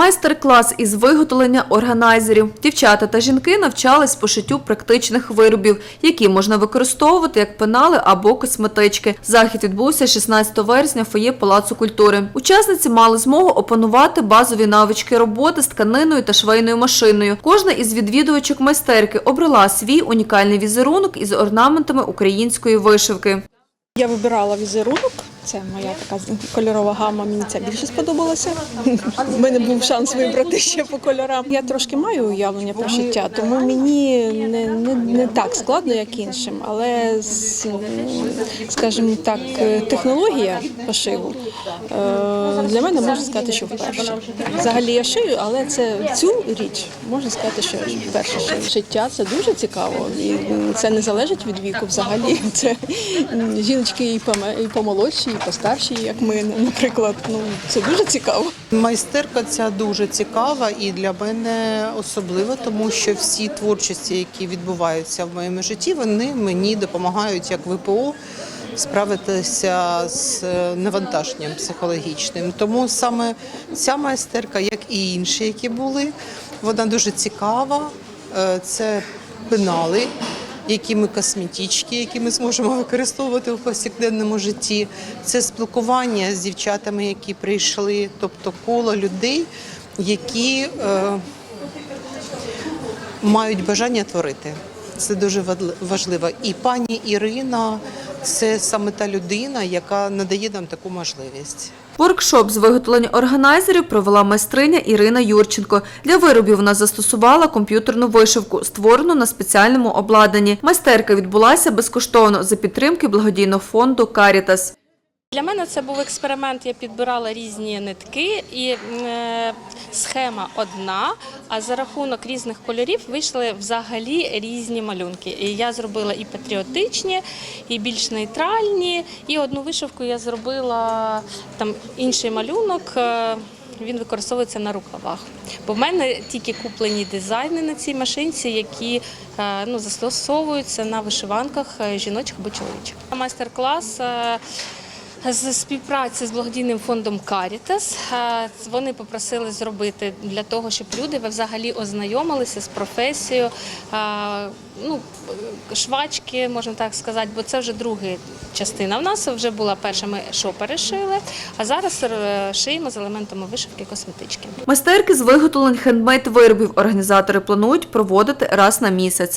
Майстер-клас із виготовлення органайзерів. Дівчата та жінки навчались пошиттю практичних виробів, які можна використовувати як пенали або косметички. Захід відбувся 16 вересня в фоє Палацу культури. Учасниці мали змогу опанувати базові навички роботи з тканиною та швейною машиною. Кожна із відвідувачок майстерки обрала свій унікальний візерунок із орнаментами української вишивки. Я вибирала візерунок. Це моя така кольорова гама. Мені це більше сподобалося. У мене був шанс вибрати ще по кольорам. Я трошки маю уявлення про шиття, тому мені не, не, не так складно, як іншим. Але скажімо так, технологія пошиву е, для мене можна сказати, що вперше. Взагалі я шию, але це цю річ можна сказати, що вперше шию. Шиття це дуже цікаво, і це не залежить від віку взагалі. Це жіночки і помолодші, і постарші, як ми, наприклад. Ну це дуже цікаво. Майстерка ця дуже цікава і для мене особливо, тому що всі творчості, які відбуваються в моєму житті, вони мені допомагають як ВПО справитися з е, навантаженням психологічним. Тому саме ця майстерка, як і інші, які були, вона дуже цікава. Е, Це пенали, які ми косметички, які ми зможемо використовувати в повсякденному житті. Це спілкування з дівчатами, які прийшли, тобто коло людей, які е, мають бажання творити. Це дуже важливо. І пані Ірина це саме та людина, яка надає нам таку можливість. Воркшоп з виготовлення органайзерів провела майстриня Ірина Юрченко. Для виробів вона застосувала комп'ютерну вишивку, створену на спеціальному обладнанні. Майстерка відбулася безкоштовно за підтримки благодійного фонду Карітас. Для мене це був експеримент. Я підбирала різні нитки, і е, схема одна. А за рахунок різних кольорів вийшли взагалі різні малюнки. І я зробила і патріотичні, і більш нейтральні. І одну вишивку я зробила там інший малюнок. е, Він використовується на рукавах. Бо в мене тільки куплені дизайни на цій машинці, які е, ну, застосовуються на вишиванках жіночих або чоловічих. Майстер-клас. Е, з співпраці з благодійним фондом Карітас вони попросили зробити для того, щоб люди взагалі ознайомилися з професією е, ну, швачки, можна так сказати, бо це вже друга частина. В нас вже була перша, ми що перешили, а зараз е, шиємо з елементами вишивки косметички. Майстерки з виготовлень хендмейд виробів організатори планують проводити раз на місяць.